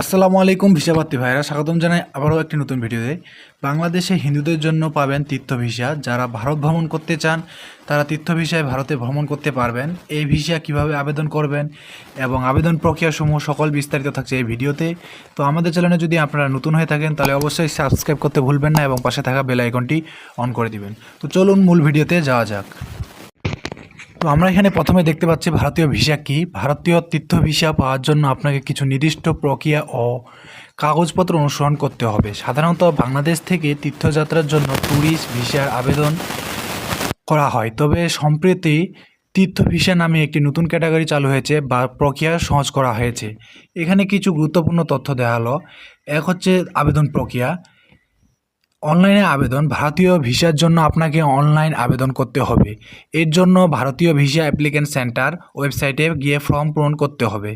আসসালামু আলাইকুম ভিসাপ্রার্থী ভাইরা স্বাগতম জানাই আবারও একটি নতুন ভিডিওতে। বাংলাদেশে হিন্দুদের জন্য পাবেন তীর্থ ভিসা। যারা ভারত ভ্রমণ করতে চান, তারা তীর্থ ভিসায় ভারতে ভ্রমণ করতে পারবেন। এই ভিসা কীভাবে আবেদন করবেন এবং আবেদন প্রক্রিয়াসমূহ সকল বিস্তারিত থাকছে এই ভিডিওতে। তো আমাদের চ্যানেলে যদি আপনারা নতুন হয়ে থাকেন, তাহলে অবশ্যই সাবস্ক্রাইব করতে ভুলবেন না এবং পাশে থাকা বেল আইকনটি অন করে দিবেন। তো চলুন মূল ভিডিওতে যাওয়া যাক। তো আমরা এখানে প্রথমে দেখতে পাচ্ছি ভারতীয় ভিসা কি? ভারতীয় তীর্থ ভিসা পাওয়ার জন্য আপনাকে কিছু নির্দিষ্ট প্রক্রিয়া ও কাগজপত্র অনুসরণ করতে হবে। সাধারণত বাংলাদেশ থেকে তীর্থযাত্রার জন্য ট্যুরিস্ট ভিসার আবেদন করা হয়। তবে সম্প্রতি তীর্থ ভিসা নামে একটি নতুন ক্যাটাগরি চালু হয়েছে বা প্রক্রিয়া সহজ করা হয়েছে। এখানে কিছু গুরুত্বপূর্ণ তথ্য দেওয়া হলো। এক হচ্ছে আবেদন প্রক্রিয়া। অনলাইনে আবেদন, ভারতীয় ভিসার জন্য আপনাকে অনলাইন আবেদন করতে হবে। এর জন্য ভারতীয় ভিসা অ্যাপ্লিকেন্ট সেন্টার ওয়েবসাইটে গিয়ে ফর্ম পূরণ করতে হবে।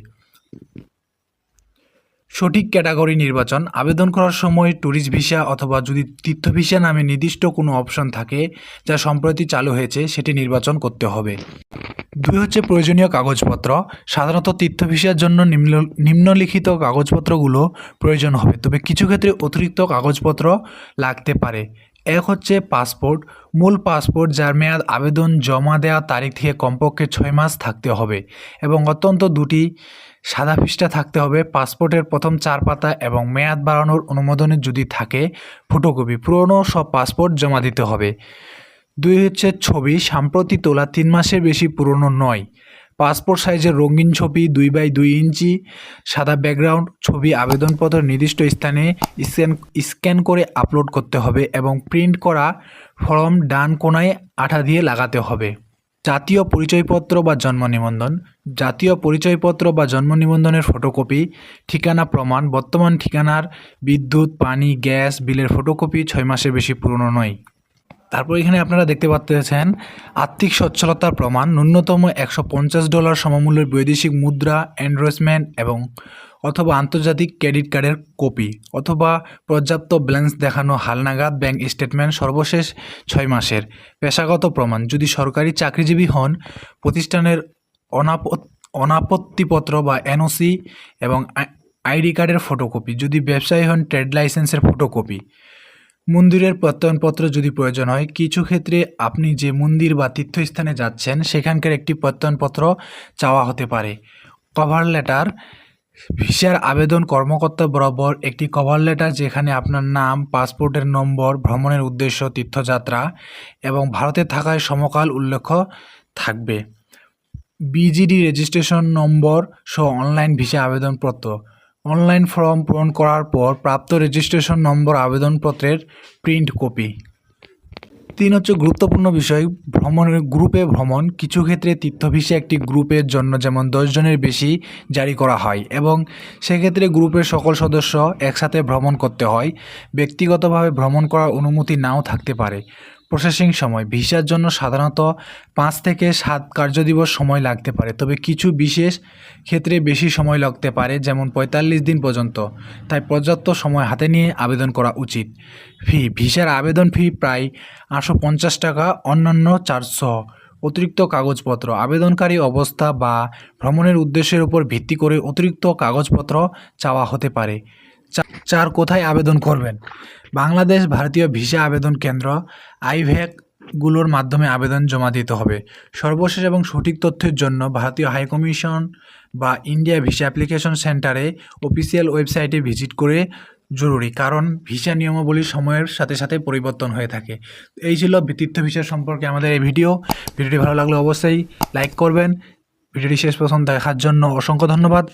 সঠিক ক্যাটাগরি নির্বাচন, আবেদন করার সময় ট্যুরিস্ট ভিসা অথবা যদি তীর্থ ভিসা নামে নির্দিষ্ট কোনো অপশন থাকে যা সম্প্রতি চালু হয়েছে, সেটি নির্বাচন করতে হবে। দুই হচ্ছে প্রয়োজনীয় কাগজপত্র। সাধারণত তীর্থ ভিসার জন্য নিম্ন, নিম্নলিখিত কাগজপত্রগুলো প্রয়োজন হবে। তবে কিছু ক্ষেত্রে অতিরিক্ত কাগজপত্র লাগতে পারে। এক হচ্ছে পাসপোর্ট। মূল পাসপোর্ট যার মেয়াদ, আবেদন, জমা দেওয়া তারিখ থেকে কমপক্ষে ছয় মাস থাকতে হবে এবং অত্যন্ত দুটি সাদা পৃষ্ঠা থাকতে হবে। পাসপোর্টের প্রথম চার পাতা এবং মেয়াদ বাড়ানোর অনুমোদনের যদি থাকে ফটোকপি পুরনো সব পাসপোর্ট জমা দিতে হবে। দুই হচ্ছে ছবি সাম্প্রতি তোলা তিন মাসের বেশি পুরনো নয়। পাসপোর্ট সাইজের রঙিন ছবি দুই বাই দুই ইঞ্চি, সাদা ব্যাকগ্রাউন্ড, ছবি আবেদনপত্র নির্দিষ্ট স্থানে স্ক্যান স্ক্যান করে আপলোড করতে হবে এবং প্রিন্ট করা ফর্ম ডান কোনায় আঠা দিয়ে লাগাতে হবে। জাতীয় পরিচয়পত্র বা জন্ম নিবন্ধন। জাতীয় পরিচয়পত্র বা জন্ম নিবন্ধনের ফটোকপি, ঠিকানা প্রমাণ। বর্তমান ঠিকানার বিদ্যুৎ, পানি, গ্যাস, বিলের ফটোকপি ছয় মাসের বেশি পুরনো নয়। তারপর এখানে আপনারা দেখতে পাচ্ছেন আর্থিক সচ্ছলতার প্রমাণ, ন্যূনতম একশো পঞ্চাশ ডলার সমমূল্যের বৈদেশিক মুদ্রা এন্ড্রোসমেন্ট এবং অথবা আন্তর্জাতিক ক্রেডিট কার্ডের কপি অথবা পর্যাপ্ত ব্যালেন্স দেখানো হালনাগাদ ব্যাংক স্টেটমেন্ট সর্বশেষ ছয় মাসের পেশাগত প্রমাণ। যদি সরকারি চাকরিজীবী হন, প্রতিষ্ঠানের অনাপত অনাপত্তিপত্র বা এনওসি এবং আইডি কার্ডের ফটোকপি যদি ব্যবসায়ী হন ট্রেড লাইসেন্সের ফটোকপি মন্দিরের প্রত্যয়নপত্র যদি প্রয়োজন হয়, কিছু ক্ষেত্রে আপনি যে মন্দির বা তীর্থস্থানে যাচ্ছেন, সেখানকার একটি প্রত্যয়নপত্র চাওয়া হতে পারে। কভার লেটার ভিসার আবেদন কর্মকর্তা বরাবর একটি কভার লেটার যেখানে আপনার নাম, পাসপোর্টের নম্বর, ভ্রমণের উদ্দেশ্য, তীর্থযাত্রা এবং ভারতে থাকায় সমকাল উল্লেখ থাকবে। বিজিডি রেজিস্ট্রেশন নম্বর সহ অনলাইন ভিসা আবেদনপত্র। অনলাইন ফর্ম পূরণ করার পর প্রাপ্ত রেজিস্ট্রেশন নম্বর আবেদনপত্রের প্রিন্ট কপি। তিন হচ্ছে গুরুত্বপূর্ণ বিষয়, ভ্রমণের গ্রুপে ভ্রমণ। কিছু ক্ষেত্রে তীর্থভিসে একটি গ্রুপের জন্য যেমন দশ জনের বেশি জারি করা হয় এবং সেক্ষেত্রে গ্রুপের সকল সদস্য একসাথে ভ্রমণ করতে হয়। ব্যক্তিগতভাবে ভ্রমণ করার অনুমতি নাও থাকতে পারে। প্রসেসিং সময়। ভিসার জন্য সাধারণত পাঁচ থেকে সাত কার্যদিবস সময় লাগতে পারে। তবে কিছু বিশেষ ক্ষেত্রে বেশি সময় লাগতে পারে, যেমন পঁয়তাল্লিশ দিন পর্যন্ত। তাই পর্যাপ্ত সময় হাতে নিয়ে আবেদন করা উচিত। ফি, ভিসার আবেদন ফি প্রায় আটশো পঞ্চাশ টাকা, অন্যান্য চারশো অতিরিক্ত কাগজপত্র। আবেদনকারী অবস্থা বা ভ্রমণের উদ্দেশ্যের উপর ভিত্তি করে অতিরিক্ত কাগজপত্র চাওয়া হতে পারে। চার কোথায় আবেদন করবেন? বাংলাদেশ ভারতীয় ভিসা আবেদন কেন্দ্র আইভ্যাকগুলোর মাধ্যমে আবেদন জমা দিতে হবে। সর্বশেষ এবং সঠিক তথ্যের জন্য ভারতীয় হাইকমিশন বা ইন্ডিয়া ভিসা অ্যাপ্লিকেশন সেন্টারে অফিসিয়াল ওয়েবসাইটে ভিজিট করে জরুরি, কারণ ভিসা নিয়মাবলী সময়ের সাথে সাথে পরিবর্তন হয়ে থাকে। এই ছিল তীর্থ ভিসা সম্পর্কে আমাদের এই ভিডিও। ভিডিওটি ভালো লাগলে অবশ্যই লাইক করবেন। ভিডিওটি শেষ পর্যন্ত দেখার জন্য অসংখ্য ধন্যবাদ।